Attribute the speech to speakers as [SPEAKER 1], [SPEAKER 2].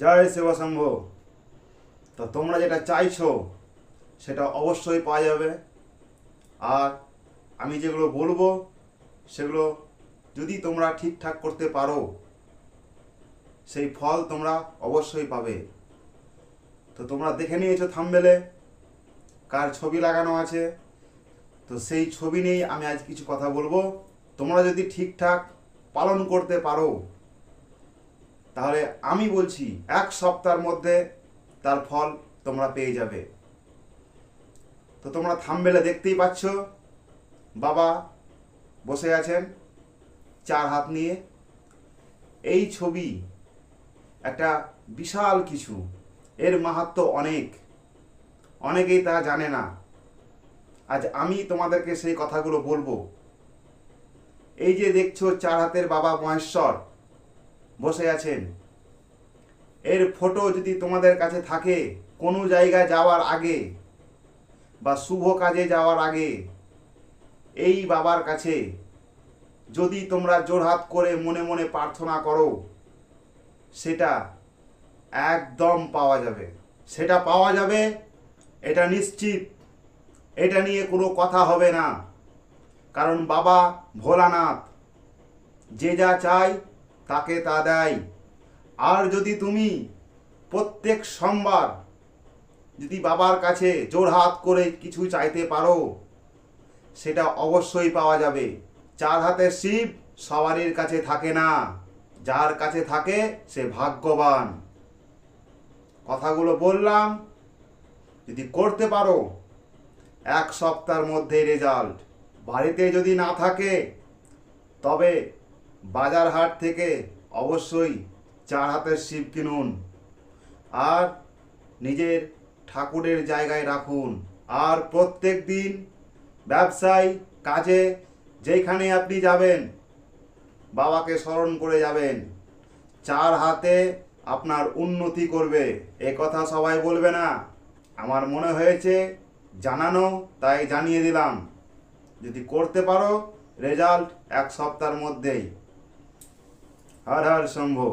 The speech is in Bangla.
[SPEAKER 1] জয় শিবশম্ভ তো তোমরা যেটা চাইছো, সেটা অবশ্যই পাওয়া যাবে। আর আমি যেগুলো বলব, সেগুলো যদি তোমরা ঠিকঠাক করতে পারো, সেই ফল তোমরা অবশ্যই পাবে। তো তোমরা দেখে নিয়েছো থামবেলে, কার ছবি লাগানো আছে। তো সেই ছবি নিয়েই আমি আজ কিছু কথা বলব। তোমরা যদি ঠিকঠাক পালন করতে পারো তাহলে আমি বলছি, এক সপ্তাহের মধ্যে তার ফল তোমরা পেয়ে যাবে। তো তোমরা থামবেলে দেখতেই পাচ্ছ, বাবা বসে আছেন, চার হাত নিয়ে। এই ছবি একটা বিশাল কিছু, এর মাহাত্ম অনেক। অনেকেই তা জানে না। আজ আমি তোমাদেরকে সেই কথাগুলো বলব। এই যে দেখছ চার হাতের বাবা মহেশ্বর বসে আছেন। এর ফটো যদি তোমাদের কাছে থাকে, কোনো জায়গায় যাওয়ার আগে বা শুভ কাজে যাওয়ার আগে, এই বাবার কাছে যদি তোমরা জোরহাত করে মনে মনে প্রার্থনা করো, সেটা একদম পাওয়া যাবে। সেটা পাওয়া যাবে, এটা নিশ্চিত, এটা নিয়ে কোনো কথা হবে না। কারণ বাবা ভোলানাথ, যে যা চায় তাকে তা দেয়। আর যদি তুমি প্রত্যেক সোমবার যদি বাবার কাছে জোরহাত করে কিছু চাইতে পারো, সেটা অবশ্যই পাওয়া যাবে। চার হাতের শিব সবারই কাছে থাকে না। যার কাছে থাকে, সে ভাগ্যবান। কথাগুলো বললাম, যদি করতে পারো, এক সপ্তাহের মধ্যে রেজাল্ট বাড়িতে যদি না থাকে, তবে বাজার হাট থেকে অবশ্যই চার হাতের শিব কিনুন। আর নিজের ঠাকুরের জায়গায় রাখুন। আর প্রত্যেক দিন ব্যবসায় কাজে যেখানে আপনি যাবেন, বাবাকে স্মরণ করে যাবেন। চার হাতে আপনার উন্নতি করবে। এ কথা সবাই বলবে না। আমার মনে হয়েছে জানানো, তাই জানিয়ে দিলাম। যদি করতে পারো, রেজাল্ট এক সপ্তাহের মধ্যেই। हर हर शंभो